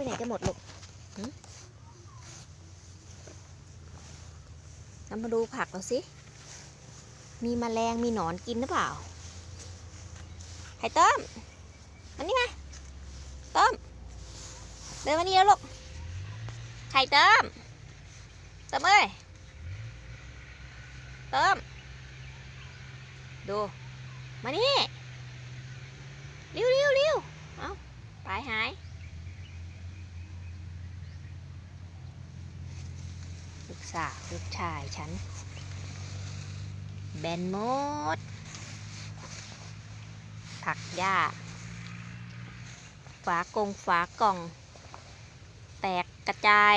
ไปไหนกันหมดลูกเรามาดูผักเราสิ มีแมลงมีหนอนกินหรือเปล่า ไข่ต้มมานี่มาต้ม เดินมานี่แล้วลูก ไข่ต้มต้มเอ้ยต้มดู มานี่เร็วเร็วเร็วเอาตายหาย ลูก สาวลูกชายฉัน แบนมด ผักหญ้า ฝากงฝากล่อง แตกกระจาย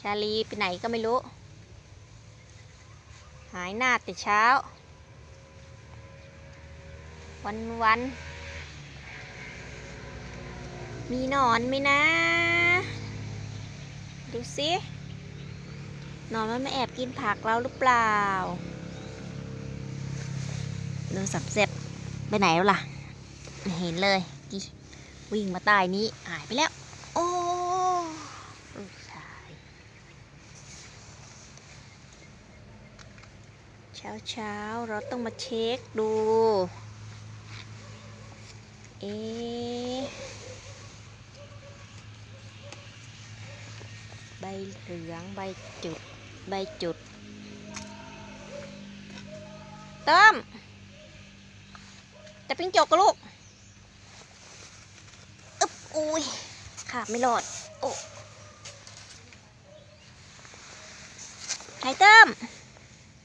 ชาลีไปไหนก็ไม่รู้ หายหน้าแต่เช้า วันวันมีนอนไหมนะ ดูสิหนอนมันมาแอบกินผักเราหรือเปล่าดูสับเซ็บไปไหนแล้วล่ะไม่เห็นเลยกีวิ่งมาใต้นี้หายไปแล้ว โอ้ลูกชาย เช้าเช้าๆเราต้องมาเช็คดู เอ๊ะใบ เหลืองใบจุด ใบจุด เติม จะปิ้งจกกับลูก อึ๊บ อุ้ยขาบไม่รอด โอ้ไข่เติม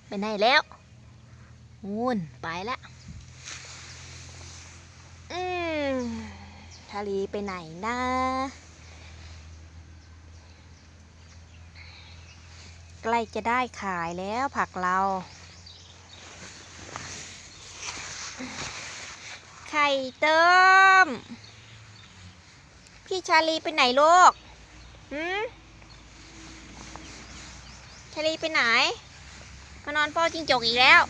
ไปไหนแล้วมูนไปละอืมทาลีไปไหนนะ ใกล้จะได้ขายแล้วผักเรา ไข่เติม พี่ชาลีไปไหนลูกหืมชาลีไปไหน มานอนเฝ้าจิ้งจกอีกแล้ว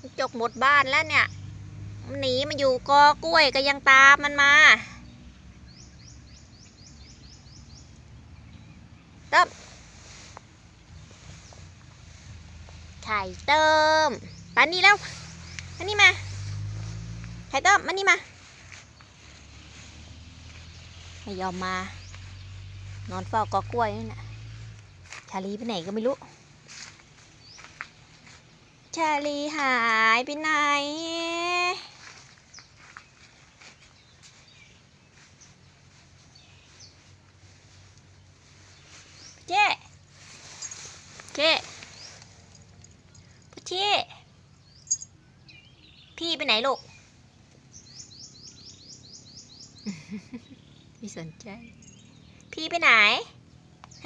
จิงจกหมดบ้านแล้วเนี่ย มันหนีมาอยู่กอกล้วยก็ยังตามมันมาเติมไข่เติมปานนี้แล้วมานี่มา ไข่เติมมานี่มา ไม่ยอมมา นอนเฝ้ากอกล้วยนั่นะชาลีไปไหนก็ไม่รู้ ชาลีหายไปไหนเจ๊เจ๊ ชชี่พี่ไปไหนลูก ไม่สนใจ พี่ไปไหน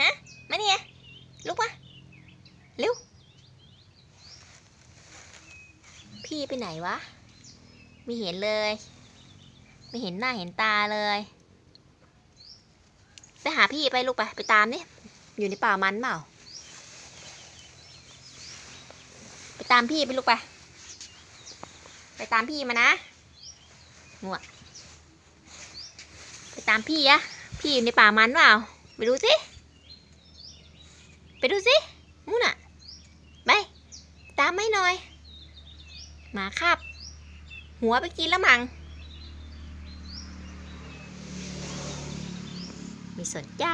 ฮะ มาเนี่ยลุกมาเร็ว พี่ไปไหนวะ ไม่เห็นเลย ไม่เห็นหน้าเห็นตาเลย ไปหาพี่ไปลูกไป ไปตามนี่อยู่ในป่ามันเปล่า ไป ตามพี่ไปลูกไป ไปตามพี่มานะงัวไปตามพี่อะพี่อยู่ในป่ามันเปล่า ไปดูสิ ไปดูสิมูน่ะไป ตามไม่หน่อย หมาคาบหัวไปกินแล้วมัง ไม่สนใจ